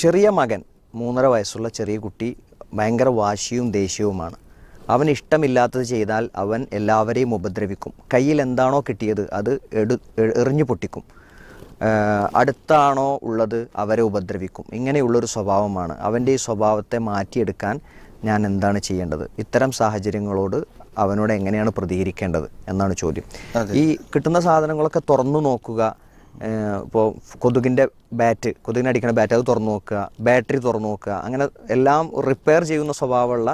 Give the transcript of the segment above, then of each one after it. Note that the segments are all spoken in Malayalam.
ചെറിയ മകൻ മൂന്നര വയസ്സുള്ള ചെറിയ കുട്ടി ഭയങ്കര വാശിയും ദേഷ്യവുമാണ്. അവൻ ഇഷ്ടമില്ലാത്തത് ചെയ്താൽ അവൻ എല്ലാവരെയും ഉപദ്രവിക്കും. കയ്യിൽ എന്താണോ കിട്ടിയത് അത് എടു എറിഞ്ഞു പൊട്ടിക്കും. അടുത്താണോ ഉള്ളത് അവരെ ഉപദ്രവിക്കും. ഇങ്ങനെയുള്ളൊരു സ്വഭാവമാണ്. അവന്റെ ഈ സ്വഭാവത്തെ മാറ്റിയെടുക്കാൻ ഞാൻ എന്താണ് ചെയ്യേണ്ടത്? ഇത്തരം സാഹചര്യങ്ങളോട് അവനോട് എങ്ങനെയാണ് പ്രതികരിക്കേണ്ടത്? എന്നാണ് ചോദ്യം. ഈ കിട്ടുന്ന സാധനങ്ങളൊക്കെ തുറന്നു നോക്കുക ഇപ്പോൾ കൊതുകിന്റെ ബാറ്റ് കൊതുകിനെ അടിക്കുന്ന ബാറ്റ് അത് തുറന്നു നോക്കുക ബാറ്ററി തുറന്നു നോക്കുക അങ്ങനെ എല്ലാം റിപ്പയർ ചെയ്യുന്ന സ്വഭാവമുള്ള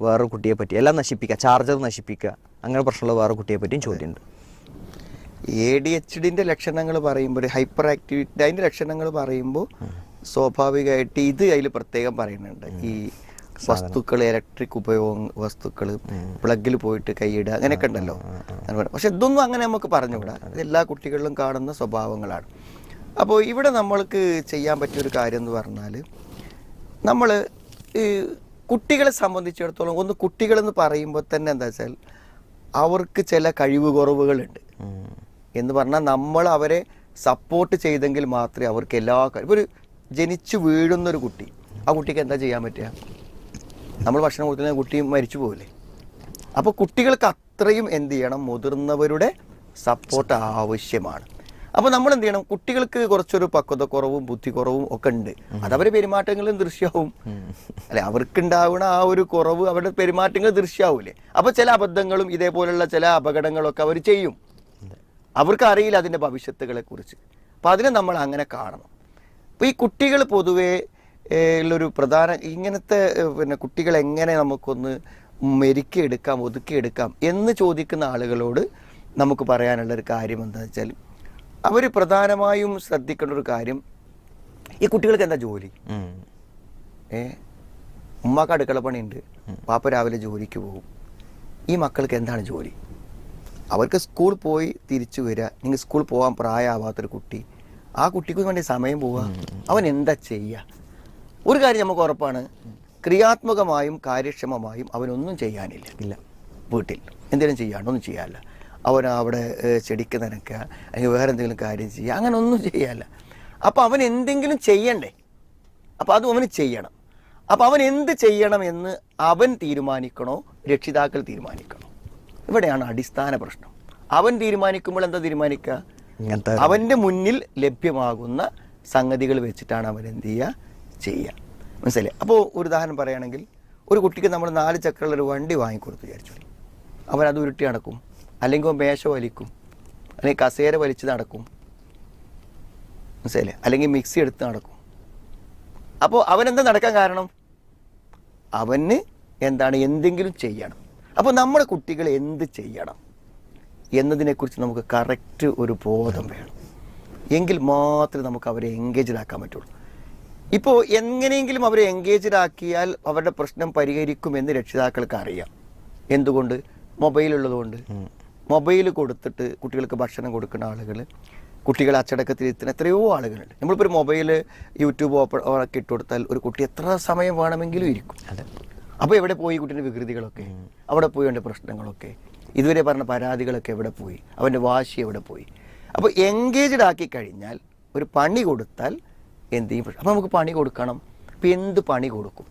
വേറെ കുട്ടിയെ പറ്റി എല്ലാം നശിപ്പിക്കുക ചാർജർ നശിപ്പിക്കുക അങ്ങനെ പ്രശ്നമുള്ള വേറെ കുട്ടിയെ പറ്റിയും ചോദ്യമുണ്ട്. എ ഡി എച്ച് ഡിന്റെ ലക്ഷണങ്ങൾ പറയുമ്പോൾ ഹൈപ്പർ ആക്ടിവിറ്റി അതിന്റെ ലക്ഷണങ്ങൾ പറയുമ്പോൾ സ്വാഭാവികമായിട്ട് ഇത് അതിൽ പ്രത്യേകം പറയുന്നുണ്ട്. ഈ വസ്തുക്കൾ ഇലക്ട്രിക് ഉപയോഗം വസ്തുക്കൾ പ്ലഗിൽ പോയിട്ട് കൈയിടുക അങ്ങനെയൊക്കെ ഉണ്ടല്ലോ. പക്ഷെ ഇതൊന്നും അങ്ങനെ നമുക്ക് പറഞ്ഞുകൂടാ. ഇത് എല്ലാ കുട്ടികളിലും കാണുന്ന സ്വഭാവങ്ങളാണ്. അപ്പോൾ ഇവിടെ നമ്മൾക്ക് ചെയ്യാൻ പറ്റിയ ഒരു കാര്യം എന്ന് പറഞ്ഞാൽ നമ്മൾ ഈ കുട്ടികളെ സംബന്ധിച്ചിടത്തോളം ഒന്ന് കുട്ടികളെന്ന് പറയുമ്പോൾ തന്നെ എന്താ വെച്ചാൽ അവർക്ക് ചില കഴിവ് കുറവുകളുണ്ട് എന്ന് പറഞ്ഞാൽ നമ്മൾ അവരെ സപ്പോർട്ട് ചെയ്തെങ്കിൽ മാത്രമേ അവർക്ക് എല്ലാ കഴിവും ഒരു ജനിച്ചു വീഴുന്നൊരു കുട്ടി. ആ കുട്ടിക്ക് എന്താ ചെയ്യാൻ പറ്റുക? നമ്മൾ ഭക്ഷണം കൊടുക്കുന്ന കുട്ടി മരിച്ചു പോകില്ലേ അപ്പോൾ കുട്ടികൾക്ക് അത്രയും എന്ത് ചെയ്യണം? മുതിർന്നവരുടെ സപ്പോർട്ട് ആവശ്യമാണ്. അപ്പോൾ നമ്മൾ എന്ത് ചെയ്യണം? കുട്ടികൾക്ക് കുറച്ചൊരു പക്വത കുറവും ബുദ്ധി കുറവും ഒക്കെ ഉണ്ട് അതവരെ പെരുമാറ്റങ്ങളും ദൃശ്യമാവും അല്ലെ അവർക്കുണ്ടാവുന്ന ആ ഒരു കുറവ് അവരുടെ പെരുമാറ്റങ്ങൾ ദൃശ്യമാവൂലേ അപ്പോൾ ചില അബദ്ധങ്ങളും ഇതേപോലുള്ള ചില അപകടങ്ങളൊക്കെ അവർ ചെയ്യും. അവർക്ക് അറിയില്ല അതിന്റെ ഭവിഷ്യത്തുകളെ കുറിച്ച് അപ്പം അതിനെ നമ്മൾ അങ്ങനെ കാണണം. അപ്പോൾ ഈ കുട്ടികൾ പൊതുവേ ഉള്ളൊരു പ്രധാന ഇങ്ങനത്തെ പിന്നെ കുട്ടികൾ എങ്ങനെ നമുക്കൊന്ന് മെരുക്കിയെടുക്കാം ഒതുക്കിയെടുക്കാം എന്ന് ചോദിക്കുന്ന ആളുകളോട് നമുക്ക് പറയാനുള്ളൊരു കാര്യം എന്താണെന്ന് വെച്ചാൽ അവർ പ്രധാനമായും ശ്രദ്ധിക്കേണ്ട ഒരു കാര്യം ഈ കുട്ടികൾക്ക് എന്താ ജോലി? ഏ ഉമ്മാക്ക് അടുക്കള പണിയുണ്ട്. പാപ്പ രാവിലെ ജോലിക്ക് പോകും. ഈ മക്കൾക്ക് എന്താണ് ജോലി? അവർക്ക് സ്കൂൾ പോയി തിരിച്ചു വരിക നിങ്ങൾ സ്കൂൾ പോകാൻ പ്രായമാവാത്തൊരു കുട്ടി. ആ കുട്ടിക്ക് വേണ്ടി സമയം പോവുക അവൻ എന്താ ചെയ്യുക ഒരു കാര്യം നമുക്ക് ഉറപ്പാണ്. ക്രിയാത്മകമായും കാര്യക്ഷമമായും അവനൊന്നും ചെയ്യാനില്ല. ഇല്ല. വീട്ടിൽ. എന്തെങ്കിലും ചെയ്യാണ്ട് ഒന്നും ചെയ്യാനില്ല. അവൻ അവിടെ ചെടിക്ക് നനയ്ക്കുക അല്ലെങ്കിൽ വേറെ എന്തെങ്കിലും കാര്യം ചെയ്യുക അങ്ങനെ ഒന്നും ചെയ്യാനില്ല. അപ്പോൾ അവൻ എന്തെങ്കിലും ചെയ്യണ്ടേ? അപ്പോൾ അതും അവന് ചെയ്യണം. അപ്പോൾ അവൻ എന്ത് ചെയ്യണം എന്ന് അവൻ തീരുമാനിക്കണോ? രക്ഷിതാക്കൾ തീരുമാനിക്കണോ? ഇവിടെയാണ് അടിസ്ഥാന പ്രശ്നം. അവൻ തീരുമാനിക്കുമ്പോൾ എന്താ തീരുമാനിക്കുക? അവന്റെ മുന്നിൽ ലഭ്യമാകുന്ന സംഗതികൾ വെച്ചിട്ടാണ് അവൻ എന്ത് ചെയ്യുക? ചെയ്യുക മനസ്സിലായി അപ്പോൾ ഒരു ഉദാഹരണം പറയുകയാണെങ്കിൽ ഒരു കുട്ടിക്ക് നമ്മൾ നാല് ചക്രമുള്ള ഒരു വണ്ടി വാങ്ങിക്കൊടുത്തു വിചാരിച്ചു. അവൻ അത് ഉരുട്ടി നടക്കും. അല്ലെങ്കിൽ മേശ വലിക്കും. അല്ലെങ്കിൽ കസേര വലിച്ച് നടക്കും. മനസ്സിലായില്ലേ? അല്ലെങ്കിൽ മിക്സി എടുത്ത് നടക്കും. അപ്പോൾ അവനെന്താ നടക്കാൻ കാരണം? അവന് എന്താണ് എന്തെങ്കിലും ചെയ്യണം. അപ്പോൾ നമ്മുടെ കുട്ടികൾ എന്ത് ചെയ്യണം? എന്നതിനെക്കുറിച്ച് നമുക്ക് കറക്റ്റ് ഒരു ബോധം വേണം. എങ്കിൽ മാത്രമേ നമുക്ക് അവരെ എൻഗേജ്ഡ് ആക്കാൻ പറ്റുള്ളൂ. ഇപ്പോൾ എങ്ങനെയെങ്കിലും അവരെ എൻഗേജ്ഡ് ആക്കിയാൽ അവരുടെ പ്രശ്നം പരിഹരിക്കുമെന്ന് രക്ഷിതാക്കൾക്ക് അറിയാം എന്തുകൊണ്ട്? മൊബൈൽ ഉള്ളതുകൊണ്ട്. മൊബൈൽ കൊടുത്തിട്ട് കുട്ടികൾക്ക് ഭക്ഷണം കൊടുക്കുന്ന ആളുകൾ കുട്ടികൾ അച്ചടക്കത്തിൽ എത്തുന്ന എത്രയോ ആളുകളുണ്ട്. നമ്മളിപ്പോൾ ഒരു മൊബൈൽ യൂട്യൂബ് ഓപ്പൺ ഒക്കെ ഇട്ട് കൊടുത്താൽ ഒരു കുട്ടി എത്ര സമയം വേണമെങ്കിലും ഇരിക്കും. അപ്പോൾ എവിടെ പോയി കുട്ടീന്റെ വികൃതികളൊക്കെ? അവിടെ പോയി അവന്റെ പ്രശ്നങ്ങളൊക്കെ. ഇതുവരെ പറഞ്ഞ പരാതികളൊക്കെ എവിടെ പോയി? അവന്റെ വാശി എവിടെ പോയി? അപ്പോൾ എൻഗേജ്ഡ് ആക്കി കഴിഞ്ഞാൽ ഒരു പണി കൊടുത്താൽ എന്ത് ചെയ്യും? അപ്പോൾ നമുക്ക് പണി കൊടുക്കണം. അപ്പോൾ എന്ത് പണി കൊടുക്കും?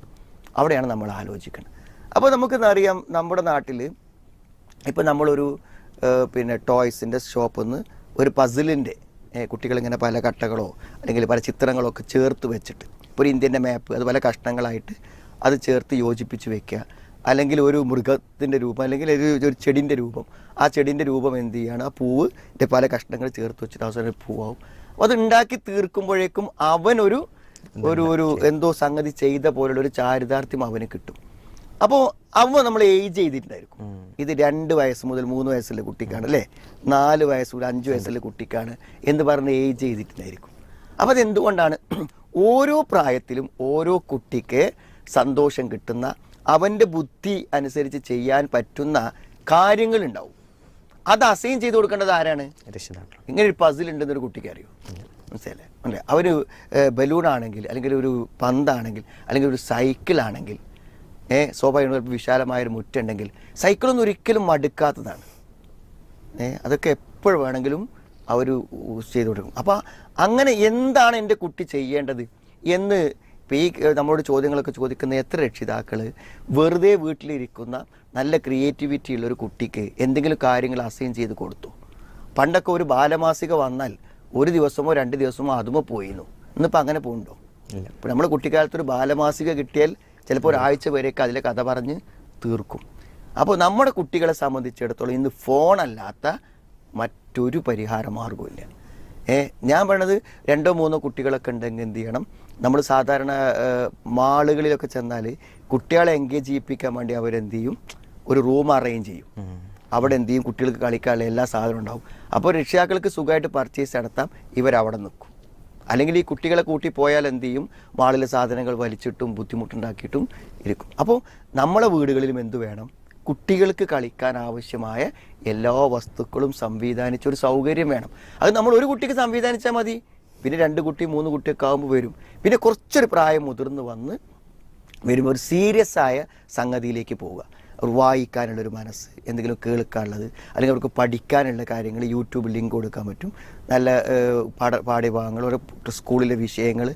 അവിടെയാണ് നമ്മൾ ആലോചിക്കുന്നത്. അപ്പോൾ നമുക്കിന്നറിയാം നമ്മുടെ നാട്ടിൽ ഇപ്പം നമ്മളൊരു പിന്നെ ടോയ്സിന്റെ ഷോപ്പിൽ നിന്ന് ഒരു പസിലിന്റെ കുട്ടികളിങ്ങനെ പല കട്ടകളോ അല്ലെങ്കിൽ പല ചിത്രങ്ങളോ ഒക്കെ ചേർത്ത് വെച്ചിട്ട് ഇപ്പോൾ ഒരു ഇന്ത്യന്റെ മാപ്പ് അത് പല കഷ്ണങ്ങളായിട്ട് അത് ചേർത്ത് യോജിപ്പിച്ച് വെക്കുക. അല്ലെങ്കിൽ ഒരു മൃഗത്തിന്റെ രൂപം അല്ലെങ്കിൽ ഒരു ചെടിന്റെ രൂപം. ആ ചെടിന്റെ രൂപം എന്ത് ചെയ്യുകയാണ് ആ പൂവ് പല കഷ്ണങ്ങൾ ചേർത്ത് വെച്ചിട്ട് അവസാനം പൂവാകും അത് ഉണ്ടാക്കി തീർക്കുമ്പോഴേക്കും അവനൊരു ഒരു ഒരു എന്തോ സംഗതി ചെയ്ത പോലുള്ള ഒരു ചാരിതാർത്ഥ്യം അവന് കിട്ടും. അപ്പോൾ അവ നമ്മൾ ഏജ് ചെയ്തിട്ടുണ്ടായിരിക്കും. ഇത് രണ്ട് വയസ്സ് മുതൽ മൂന്ന് വയസ്സുള്ള കുട്ടിക്കാണ് അല്ലേ? നാല് വയസ്സ് മുതൽ അഞ്ച് വയസ്സുള്ള കുട്ടിക്കാണ് എന്ന് പറഞ്ഞ് ഏജ് ചെയ്തിട്ടുണ്ടായിരിക്കും. അപ്പോൾ അതെന്തുകൊണ്ടാണ് ഓരോ പ്രായത്തിലും ഓരോ കുട്ടിക്ക് സന്തോഷം കിട്ടുന്ന അവന്റെ ബുദ്ധി അനുസരിച്ച് ചെയ്യാൻ പറ്റുന്ന കാര്യങ്ങളുണ്ടാവും. അത് അസൈൻ ചെയ്ത് കൊടുക്കേണ്ടത് ആരാണ്? രക്ഷിതാക്കൾ ഇങ്ങനെ ഒരു പസിൽ ഉണ്ടെന്നൊരു കുട്ടിക്ക് അറിയോ? മനസ്സിലല്ലേ അല്ലേ? അവർ ബലൂൺ ആണെങ്കിൽ അല്ലെങ്കിൽ ഒരു പന്താണെങ്കിൽ അല്ലെങ്കിൽ ഒരു സൈക്കിൾ ആണെങ്കിൽ ഏ സ്വാഭാവികമായും വിശാലമായൊരു മുറ്റുണ്ടെങ്കിൽ സൈക്കിളൊന്നും ഒരിക്കലും മടുക്കാത്തതാണ്. ഏ അതൊക്കെ എപ്പോഴും വേണമെങ്കിലും അവർ ചെയ്തു കൊടുക്കും. അപ്പോൾ അങ്ങനെ എന്താണ് എന്റെ കുട്ടി ചെയ്യേണ്ടത് എന്ന് ഇപ്പം ഈ നമ്മളോട് ചോദ്യങ്ങളൊക്കെ ചോദിക്കുന്ന എത്ര രക്ഷിതാക്കൾ വെറുതെ വീട്ടിലിരിക്കുന്ന നല്ല ക്രിയേറ്റിവിറ്റി ഉള്ള ഒരു കുട്ടിക്ക് എന്തെങ്കിലും കാര്യങ്ങൾ അസൈൻ ചെയ്ത് കൊടുത്തു. പണ്ടൊക്കെ ഒരു ബാലമാസിക വന്നാൽ ഒരു ദിവസമോ രണ്ട് ദിവസമോ അതുമോ പോയിരുന്നു ഇന്നിപ്പോൾ അങ്ങനെ പോകുന്നുണ്ടോ ഇല്ല. ഇപ്പോൾ നമ്മുടെ കുട്ടിക്കാലത്ത് ഒരു ബാലമാസിക കിട്ടിയാൽ ചിലപ്പോൾ ഒരാഴ്ച വരെയൊക്കെ അതിലെ കഥ പറഞ്ഞ് തീർക്കും. അപ്പോൾ നമ്മുടെ കുട്ടികളെ സംബന്ധിച്ചിടത്തോളം ഇന്ന് ഫോണല്ലാത്ത മറ്റൊരു പരിഹാര മാർഗവുമില്ല ഏ ഞാൻ പറഞ്ഞത് രണ്ടോ മൂന്നോ കുട്ടികളൊക്കെ ഉണ്ടെങ്കിൽ എന്ത് ചെയ്യണം? നമ്മൾ സാധാരണ മാളുകളിലൊക്കെ ചെന്നാൽ കുട്ടികളെ എൻഗേജ് ചെയ്യിപ്പിക്കാൻ വേണ്ടി അവരെന്ത് ചെയ്യും ഒരു റൂം അറേഞ്ച് ചെയ്യും. അവിടെ എന്ത് ചെയ്യും കുട്ടികൾക്ക് കളിക്കാനുള്ള എല്ലാ സാധനവും ഉണ്ടാവും. അപ്പോൾ രക്ഷിതാക്കൾക്ക് സുഖമായിട്ട് പർച്ചേസ് നടത്താം. ഇവരവിടെ നിൽക്കും. അല്ലെങ്കിൽ ഈ കുട്ടികളെ കൂട്ടി പോയാൽ എന്ത് ചെയ്യും മാളിലെ സാധനങ്ങൾ വലിച്ചിട്ടും ബുദ്ധിമുട്ടുണ്ടാക്കിയിട്ടും ഇരിക്കും. അപ്പോൾ നമ്മളെ വീടുകളിലും എന്ത് വേണം? കുട്ടികൾക്ക് കളിക്കാൻ ആവശ്യമായ എല്ലാ വസ്തുക്കളും സംവിധാനിച്ച ഒരു സൗകര്യം വേണം. അത് നമ്മൾ ഒരു കുട്ടിക്ക് സംവിധാനിച്ചാൽ മതി. പിന്നെ രണ്ട് കുട്ടി മൂന്ന് കുട്ടിയൊക്കെ ആകുമ്പോൾ വരും. പിന്നെ കുറച്ചൊരു പ്രായം മുതിർന്ന് വന്ന് വരുമ്പോൾ ഒരു സീരിയസ് ആയ സംഗതിയിലേക്ക് പോവുക. വായിക്കാനുള്ളൊരു മനസ്സ് എന്തെങ്കിലും കേൾക്കാനുള്ളത് അല്ലെങ്കിൽ അവർക്ക് പഠിക്കാനുള്ള കാര്യങ്ങൾ യൂട്യൂബിൽ ലിങ്ക് കൊടുക്കാൻ പറ്റും. നല്ല പാഠ പാഠ്യഭാഗങ്ങൾ ഓരോ സ്കൂളിലെ വിഷയങ്ങൾ.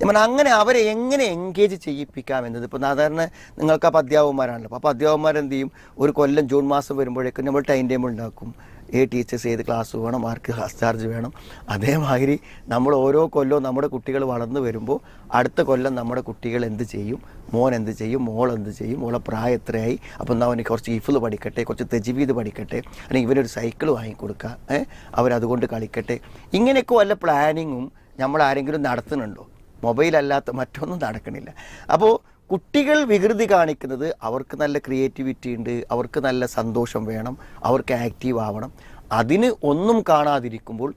നമ്മൾ അങ്ങനെ അവരെ എങ്ങനെ എൻഗേജ് ചെയ്യിപ്പിക്കാം എന്നത് ഇപ്പോൾ സാധാരണ നിങ്ങൾക്ക് അപ്പോൾ അധ്യാപകന്മാരാണല്ലോ. അപ്പോൾ അധ്യാപകന്മാരെന്ത് ചെയ്യും? ഒരു കൊല്ലം ജൂൺ മാസം വരുമ്പോഴേക്കും നമ്മൾ ടൈം ടേബിൾ ഉണ്ടാക്കും. ഏ ടീച്ചേഴ്സ് ഏത് ക്ലാസ് വേണം ആർക്ക് ചാർജ് വേണം. അതേമാതിരി നമ്മൾ ഓരോ കൊല്ലവും നമ്മുടെ കുട്ടികൾ വളർന്നു വരുമ്പോൾ അടുത്ത കൊല്ലം നമ്മുടെ കുട്ടികൾ എന്ത് ചെയ്യും? മോൻ എന്ത് ചെയ്യും? മോൾ എന്ത് ചെയ്യും? മോളെ പ്രായം എത്രയായി? അപ്പം എന്നാൽ അവന് കുറച്ച് ഇഫിൽ പഠിക്കട്ടെ കുറച്ച് തെജിവീത് പഠിക്കട്ടെ അല്ലെങ്കിൽ ഇവനൊരു സൈക്കിൾ വാങ്ങിക്കൊടുക്കുക ഏ അവരതുകൊണ്ട് കളിക്കട്ടെ. ഇങ്ങനെയൊക്കെ വല്ല പ്ലാനിങ്ങും നമ്മൾ ആരെങ്കിലും നടത്തുന്നുണ്ടോ? മൊബൈലല്ലാത്ത മറ്റൊന്നും നടക്കണില്ല. അപ്പോൾ കുട്ടികൾ വികൃതി കാണിക്കുന്നത് അവർക്ക് നല്ല ക്രിയേറ്റിവിറ്റി ഉണ്ട് അവർക്ക് നല്ല സന്തോഷം വേണം അവർക്ക് ആക്റ്റീവ് ആവണം. അതിന് ഒന്നും കാണാതിരിക്കുമ്പോൾ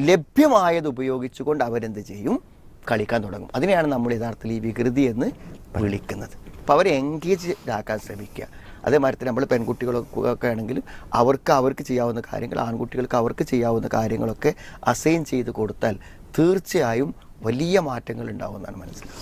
ലഭ്യമായത് ഉപയോഗിച്ചുകൊണ്ട് അവരെന്ത് ചെയ്യും? കളിക്കാൻ തുടങ്ങും. അതിനെയാണ് നമ്മൾ യഥാർത്ഥത്തിൽ ഈ വികൃതി എന്ന് വിളിക്കുന്നത്. അപ്പോൾ അവരെ എൻഗേജ് ആക്കാൻ ശ്രമിക്കുക. അതേമാതിരി നമ്മൾ പെൺകുട്ടികളൊക്കെ ആണെങ്കിൽ അവർക്ക് അവർക്ക് ചെയ്യാവുന്ന കാര്യങ്ങൾ ആൺകുട്ടികൾക്ക് അവർക്ക് ചെയ്യാവുന്ന കാര്യങ്ങളൊക്കെ അസൈൻ ചെയ്ത് കൊടുത്താൽ തീർച്ചയായും വലിയ മാറ്റങ്ങൾ ഉണ്ടാവുമെന്നാണ് മനസ്സിലാക്കുന്നത്